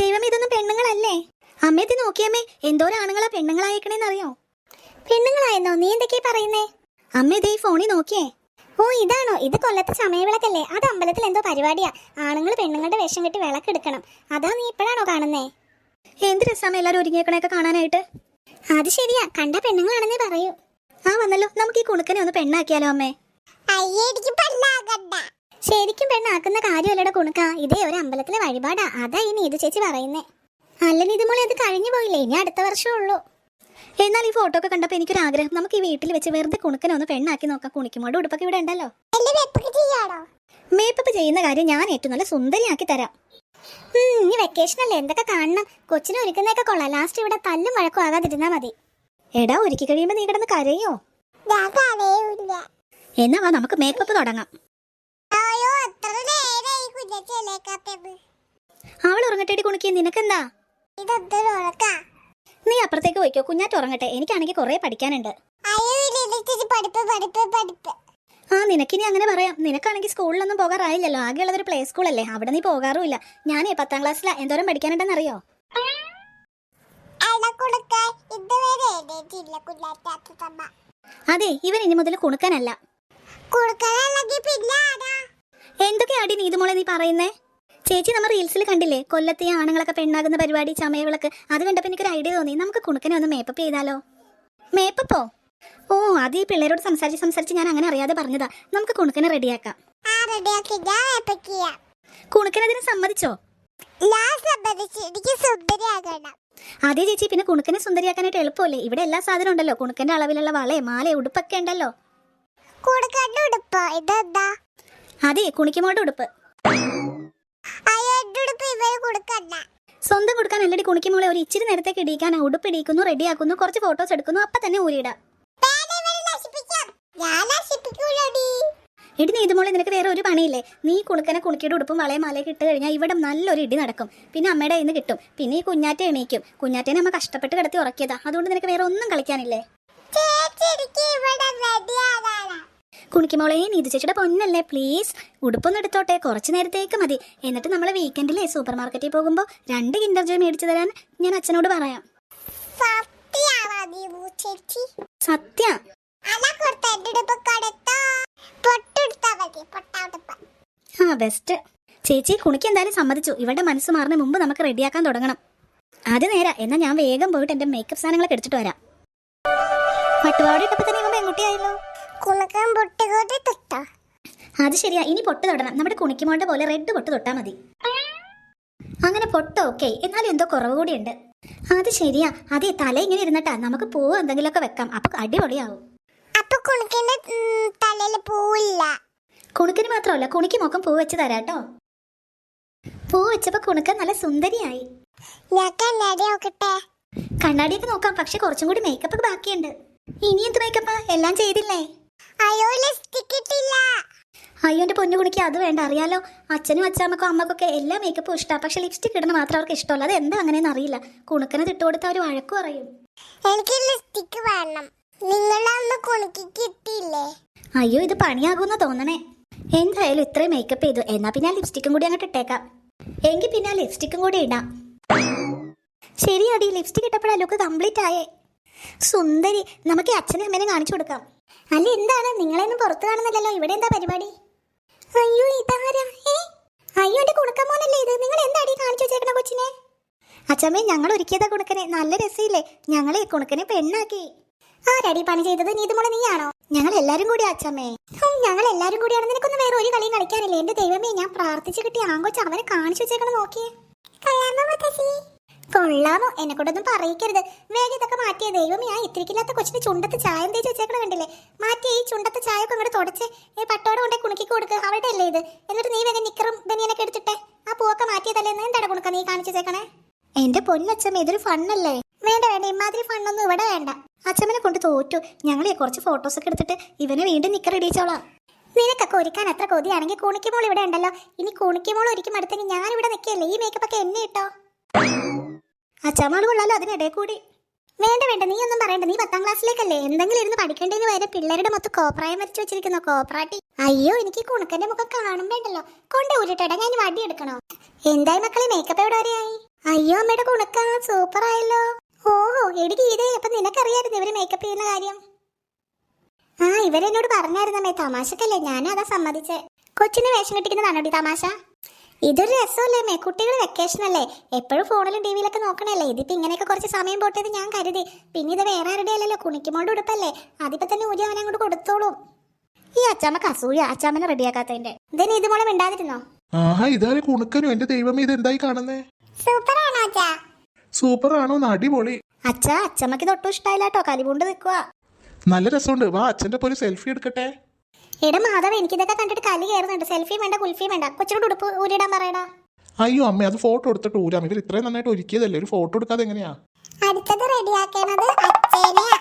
ദൈവം ഇതൊന്നും പെണ്ണുങ്ങളല്ലേ? അമ്മയത്തി നോക്കിയമ്മേ എന്തോരം ആണുങ്ങളാ പെണ്ണുങ്ങളായേക്കണേന്നറിയോ? പെണ്ണുങ്ങളായെന്നോ? നീ എന്തൊക്കെയാ പറയുന്നേ? അമ്മ ഇതേ ഫോണിൽ നോക്കിയേ. ഓ ഇതാണോ? ഇത് കൊല്ലത്തെ സമയവിളക്കല്ലേ അത് അമ്പലത്തിൽ എന്തോ പരിപാടിയാ. ആണുങ്ങൾ പെണ്ണുങ്ങളുടെ വേഷം കെട്ടി വിളക്കെടുക്കണം. അതാ നീ ഇപ്പോഴാണോ കാണുന്നേ? എന്ത് രസമാണ് എല്ലാവരും ഒരുങ്ങിയേക്കണേക്കെ കാണാനായിട്ട്? അത് ശരിയാ. കണ്ട പെണ്ണുങ്ങളാണെന്നേ പറയൂ. ആ വന്നല്ലോ. നമുക്ക് ഈ കുണുക്കനെ ഒന്ന് പെണ്ണാക്കിയാലോ അമ്മേ? ശരിക്കും പെണ്ണാക്കുന്ന കാര്യമല്ലട കുണുക്ക. ഇതേ ഒരു അമ്പലത്തിലെ വഴിപാടാ. അതാ ഈ നീതു ചേച്ചി പറയുന്നേ. അല്ല നീതുമോളെ അത് കഴിഞ്ഞു പോയില്ലേ? ഇനി അടുത്ത വർഷമേ ഉള്ളൂ. എന്നാൽ ഈ ഫോട്ടോ ഒക്കെ കണ്ടപ്പോ എനിക്കൊരു ആഗ്രഹം. നമുക്ക് ഈ വീട്ടിൽ വെച്ച് വെറുതെ കുണുക്കനെ ഒന്ന് പെണ്ണാക്കി നോക്കാം. കുണിക്കുമോട് ഉടുപ്പൊക്കെ ഇവിടെ ഉണ്ടല്ലോ. മേപ്പപ്പ് ചെയ്യുന്ന കാര്യം ഞാൻ ഏറ്റവും നല്ല സുന്ദരിയാക്കി തരാം. ഇനി വെക്കേഷൻ അല്ലേ? എന്തൊക്കെ കാണണം? കൊച്ചിനെ ഒരുക്കുന്നതൊക്കെ കൊള്ളാം. ലാസ്റ്റ് ഇവിടെ തല്ലും വഴക്കും ആകാതിരുന്നാ മതി. എടാ ഒരുക്കി കഴിയുമ്പോ നീ കിടന്ന് കരയോ? എന്നാ വാ നമുക്ക് മേക്കപ്പ് തുടങ്ങാം. അവൾ ഉറങ്ങട്ടെടി കുണിക്ക് നിനക്കെന്താ? നീ അപ്പുറത്തേക്ക് പോയിക്കോ കുഞ്ഞാറ്റ് ഉറങ്ങട്ടെ എനിക്കാണെങ്കിൽ കുറെ പഠിക്കാനുണ്ട്. ആ നിനക്കിനി അങ്ങനെ പറയാം. നിനക്കാണെങ്കിൽ സ്കൂളിലൊന്നും പോകാറായില്ലല്ലോ ആകെയുള്ളത് ഒരു പ്ലേ സ്കൂളല്ലേ അവിടെ നീ പോകാറുമില്ല. ഞാനേ പത്താം ക്ലാസ്സിലാ എന്തോരം പഠിക്കാനുണ്ടെന്ന് അറിയോ അതെ ഇവൻ ഇനി മുതൽ കുണുക്കനല്ല. എന്തൊക്കെയാടി നീതുമോളെ നീ പറയുന്നേ? ചേച്ചി നമ്മൾ റീൽസിൽ കണ്ടില്ലേ? കൊല്ലത്തെ ആണുങ്ങളൊക്കെ പെണ്ണാകുന്ന പരിപാടി ചമയവിളക്ക് അത് കണ്ടപ്പോൾ എനിക്കൊരു ഐഡിയ തോന്നി. നമുക്ക് കുണുക്കനെ ഒന്ന് മേപ്പപ്പ് ചെയ്താലോ? മേപ്പപ്പോ ഓ? അത് ഈ പിള്ളേരോട് സംസാരിച്ച് സംസാരിച്ച് ഞാൻ അങ്ങനെ അറിയാതെ പറഞ്ഞതാ. നമുക്ക് കുണുക്കനെ റെഡിയാക്കാം കുണുക്കനതിന് സമ്മതിച്ചോ? അതെ ചേച്ചി പിന്നെ കുണുക്കനെ സുന്ദരിയാക്കാനായിട്ട് എളുപ്പമല്ലേ? ഇവിടെ എല്ലാ സാധനം ഉണ്ടല്ലോ. കുണുക്കന്റെ അളവിലുള്ള വളയെ മാലയെ ഉടുപ്പൊക്കെ ഉണ്ടല്ലോ. ഉടുപ്പോ? ഇതെന്താ? അതെ കുണിക്കമോട് ഉടുപ്പ്. സ്വന്തം കൊടുക്കാൻ അല്ലടി കുണിക്കുമോളെ. ഒരു ഇച്ചിരി നേരത്തേക്ക് ഇടിക്കാൻ ഉടുപ്പ് ഇടിക്കുന്നു റെഡിയാക്കുന്നു കുറച്ച് ഫോട്ടോസ് എടുക്കുന്നു അപ്പൊ തന്നെ ഊരിയിടാം. നീ ഇതുമോളെ നീതുമോളെ നിനക്ക് വേറെ ഒരു പണിയില്ലേ? നീ കുണുക്കനെ കുണുക്കിയുടെ ഉടുപ്പും വളയും മാലയൊക്കെ ഇട്ട് കഴിഞ്ഞാൽ ഇവിടെ നല്ലൊരു ഇടി നടക്കും. പിന്നെ അമ്മയുടെ കയ്യിൽ നിന്ന് കിട്ടും. പിന്നെ ഈ കുഞ്ഞാറ്റ എണീക്കും. കുഞ്ഞാറ്റേനെ അമ്മ കഷ്ടപ്പെട്ട് കിടത്തി ഉറക്കിയതാ. അതുകൊണ്ട് നിനക്ക് വേറെ ഒന്നും കളിക്കാനില്ലേ ചേച്ചി എനിക്ക് ഇവിടെ റെഡിയാകാനാ കുണിക്കുമോളെ നീതു ചേച്ചിയുടെ പൊന്നല്ലേ? പ്ലീസ് ഉടുപ്പൊന്നും എടുത്തോട്ടെ. കുറച്ച് നേരത്തേക്ക് മതി. എന്നിട്ട് നമ്മൾ വീക്കെൻഡിലെ സൂപ്പർ മാർക്കറ്റിൽ പോകുമ്പോൾ രണ്ട് കിൻഡർ ജോയ് മേടിച്ചു തരാൻ ഞാൻ അച്ഛനോട് പറയാം. സത്യ? ആ ബെസ്റ്റ് ചേച്ചി കുണിക്ക് എന്തായാലും സമ്മതിച്ചു. ഇവളുടെ മനസ്സ് മാറുന്ന മുമ്പ് നമുക്ക് റെഡിയാക്കാൻ തുടങ്ങണം. അത് നേരാ. എന്നാൽ ഞാൻ വേഗം പോയിട്ട് എന്റെ മേക്കപ്പ് സാധനങ്ങളൊക്കെ എടുത്തിട്ട് വരാം. പട്ടുപാടി ഇട്ടപ്പോൾ തന്നെ ഇവൻ പെൺകുട്ടിയായല്ലോ. കുണക്കാൻ പൊട്ടുകൂടി തൊട്ടാ? അത് ശരിയാ. ഇനി പൊട്ട് തൊടണം. നമ്മുടെ കുണിക്കുമോളുടെ പോലെ റെഡ് പൊട്ട് തൊട്ടാ മതി. അങ്ങനെ പൊട്ട് ഓക്കെ. എന്നാലും എന്തോ കുറവ് കൂടിയുണ്ട്. അത് ശരിയാ. അതെ തല ഇങ്ങനെ ഇരുന്നിട്ടാ. നമുക്ക് പൂവ് എന്തെങ്കിലുമൊക്കെ വെക്കാം. അപ്പൊ അടിപൊളിയാവും. അപ്പൊ കുണുക്കിന്റെ തലയിൽ പൂവില്ല. കുണുക്കിന് മാത്രമല്ല കുണിക്ക് മൊക്കം പൂ വെച്ച് തരാട്ടോ പൂ വെച്ചപ്പോ കുണുക്ക നല്ല സുന്ദരിയായി. കണ്ണാടിയൊക്കെ നോക്കാം. പക്ഷെ കുറച്ചും കൂടി മേക്കപ്പ് ബാക്കിയുണ്ട്. ഇനി എന്ത് മേക്കപ്പാ എല്ലാം ചെയ്തില്ലേ? അയ്യോ ലിപ്സ്റ്റിക് ഇട്ടില്ല അയ്യോ എന്റെ പൊന്നു കുണിക്ക് അത് വേണ്ട. അറിയാലോ അച്ഛനും അച്ഛാമ്മക്കും അമ്മക്കൊക്കെ എല്ലാ മേക്കപ്പും ഇഷ്ടമാണ് പക്ഷെ ലിപ്സ്റ്റിക് ഇടുന്ന മാത്രം അവർക്ക് ഇഷ്ടമല്ല. അത് എന്താ അങ്ങനെയെന്ന് അറിയില്ല. കുണുക്കനെ തിട്ടുകൊടുത്ത ഒരു വഴക്ക് പറയും എനിക്ക് ലിപ്സ്റ്റിക് വേണം. നിങ്ങളന്ന് കുണുക്കി കിട്ടിയില്ലേ? അയ്യോ ഇത് പണിയാകുമെന്ന് തോന്നണേ. എന്തായാലും ഇത്രയും മേക്കപ്പ് ചെയ്തു. എന്നാ പിന്നെ ആ ലിപ്സ്റ്റിക്കും കൂടി അങ്ങോട്ട് ഇട്ടേക്കാം. എങ്കിൽ പിന്നെ ആ ലിപ്സ്റ്റിക്കും കൂടി ഇടാം. ശരിയാടി ലിപ്സ്റ്റിക് ഇട്ടപ്പോഴാ ലുക്ക് കംപ്ലീറ്റ് ആയേ. സുന്ദരി നമുക്ക് അച്ഛനും അമ്മേനെ കാണിച്ചു കൊടുക്കാം. അല്ല എന്താണ്? നിങ്ങളെയൊന്നും പുറത്ത് കാണുന്നില്ലല്ലോ. ഇവിടെ എന്താ പരിപാടി? അയ്യോ ഇതാരാ? ഏ? അയ്യോ എന്റെ കുണക്കമോനല്ലേ ഇത്? നിങ്ങൾ എന്താടി കാണിച്ചു വെച്ചേക്കണ കൊച്ചിനെ? അച്ഛമ്മേ ഞങ്ങൾ ഒരുക്കിയതാ കുണക്കനെ. നല്ല രസയില്ലേ? ഞങ്ങളെ കുണക്കനെ പെണ്ണാക്കി. ആരാടി പണി ചെയ്തത്? നീതുമോളെ നീയാണോ? ഞങ്ങൾ എല്ലാരും കൂടി അച്ഛമ്മേ ഞങ്ങൾ എല്ലാരും കൂടിയാണ് നിനക്കൊന്നും വേറെ ഒരു കളിയും കളിക്കാനില്ലേ? എന്റെ ദൈവമേ ഞാൻ പ്രാർത്ഥിച്ചു കിട്ടിയ ആങ്കോച്ച് അവനെ കാണിച്ചു വെച്ചേക്കണം നോക്കിയേ. മുത്തശ്ശി. കൊള്ളാമോ? എന്നെ കൊണ്ടൊന്നും പറയിക്കരുത്. വേഗം ഇതൊക്കെ മാറ്റിയ. ദൈവമേ ഞാൻ ഇത്തിരിക്കില്ലാത്ത കൊച്ചിന് ചുണ്ടത്ത് ചായം തേച്ച് വെച്ചേക്കണ കണ്ടില്ലേ? മാറ്റി ഈ ചുണ്ടത്തെ ചായ ഒക്കെ അങ്ങോട്ട് തുടച്ച്. ഈ പട്ടോടെ കൊണ്ട് കുണുക്കി കൊടുക്ക്. അവിടെ അല്ലേ ഇത്? എന്നിട്ട് നീ വേഗം നിക്കറും ബനിയനൊക്കെ എടുത്തിട്ടെ. ആ പൂവൊക്കെ മാറ്റിയതല്ലേ? എന്ന് എന്താണ് കുണുക്ക നീ കാണിച്ചു വെച്ചേക്കണേ? എന്റെ പൊന്നച്ഛമ്മ ഇതൊരു ഫണ്ണല്ലേ? വേണ്ട വേണ്ട. ഇമാതിരി ഫണ്ണൊന്നും ഇവിടെ വേണ്ട. അച്ഛമ്മനെ കൊണ്ട് തോറ്റു. ഞങ്ങളെ കുറച്ച് ഫോട്ടോസ് ഒക്കെ എടുത്തിട്ട് ഇവനെ വീണ്ടും നിക്കർ ഇടിച്ചോളാം നിനക്കൊക്കെ ഒരുക്കാൻ അത്ര കൊതിയാണെങ്കിൽ കുണിക്കുമോൾ ഇവിടെ ഉണ്ടല്ലോ. ഇനി കുണിക്കുമോൾ ഒരിക്കും അടുത്തെങ്കിൽ ഞാൻ ഇവിടെ നിൽക്കിയല്ലേ ഈ മേക്കപ്പ് ഒക്കെ എന്നെ ഇട്ടോ? അച്ഛാമാൾ കൊള്ളാലോ അതിനിടെ കൂടി. വേണ്ട വേണ്ട നീ ഒന്നും പറയണ്ട. നീ പത്താം ക്ലാസ്സിലേക്കല്ലേ? എന്തെങ്കിലും ഇരുന്ന് പഠിക്കേണ്ടതിന് വരെ പിള്ളേരുടെ മൊത്തം കോപ്രായം വരച്ചു വെച്ചിരിക്കുന്നു കോപ്രാട്ടി. അയ്യോ എനിക്ക് കുണക്കന്റെ മുഖം കാണുമ്പോണ്ടല്ലോ കൊണ്ട് ഊരിട്ടടാ ഞാൻ വടി എടുക്കണോ? എന്തായി മക്കളെ മേക്കപ്പ് എവിടെ വരെയായി അയ്യോ അമ്മയുടെ കുണക്ക സൂപ്പർ ആയല്ലോ. ഓഹോ എടി ഗീതേ അപ്പൊ നിനക്കറിയായിരുന്നു ഇവർ മേക്കപ്പ് ചെയ്യുന്ന കാര്യം? ആ ഇവരെന്നോട് പറഞ്ഞായിരുന്നമ്മേ തമാശക്കല്ലേ? ഞാനും അതാ സമ്മതിച്ചേ. കൊച്ചിനെ വേഷം കെട്ടിക്കുന്നതാണോടി തമാശ? ഇതൊരു രസമല്ലേ മേ കുട്ടികൾ വെക്കേഷൻ അല്ലേ? എപ്പോഴും ഫോണിലും ടി വിയിലൊക്കെ നോക്കണല്ലേ? ഇതിപ്പോ ഇങ്ങനെയൊക്കെ കുറച്ച് സമയം പോട്ടേത് ഞാൻ കരുതി. പിന്നെ ഇത് വേറെ ആരുടെ അല്ലല്ലോ കുണിക്കുമോളുടെ ഉടുപ്പല്ലേ? അതിപ്പോ തന്നെ ഊരി അവനെ അങ്ങോട്ട് കൊടുത്തോളും. ഈ അച്ചാമ്മക്ക് അസൂയ അച്ചാമ്മനെ റെഡിയാക്കാത്തതിന്റെ. ഇതിന് ഇത് മിണ്ടാതിരുന്നോ? ആഹാ ഇതാരെ കുണുക്കനും എന്റെ ദൈവമേ ഇത് എന്തായി കാണുന്നേ? സൂപ്പർ ആണോ അച്ഛാ സൂപ്പർ ആണോ അടിപൊളി. അച്ഛാ അച്ചമ്മക്ക് തൊട്ടും ഇഷ്ടായില്ല കേട്ടോ കലിപുണ്ട് നിൽക്കുക നല്ല രസമുണ്ട്. വാ അച്ഛന്റെ പോലെ സെൽഫി എടുക്കട്ടെ? എടാ മാധവ് എനിക്കിതൊക്കെ കണ്ടിട്ട് കലി കയറുന്നുണ്ട്. സെൽഫി വേണ്ട കുൽഫി വേണ്ട. കൊച്ചിനോട് ഉടുപ്പ് ഊരിടാൻ പറയടാ. അയ്യോ അമ്മ അത് ഫോട്ടോ എടുത്തിട്ട് ഊരാം. ഇവർ ഇത്രയും നന്നായിട്ട് ഒരുക്കിയതല്ലേ? ഒരു ഫോട്ടോ എടുക്കാതെ എങ്ങനെയാ? അടുത്തത് റെഡിയാക്കണത് അച്ഛനെയാ.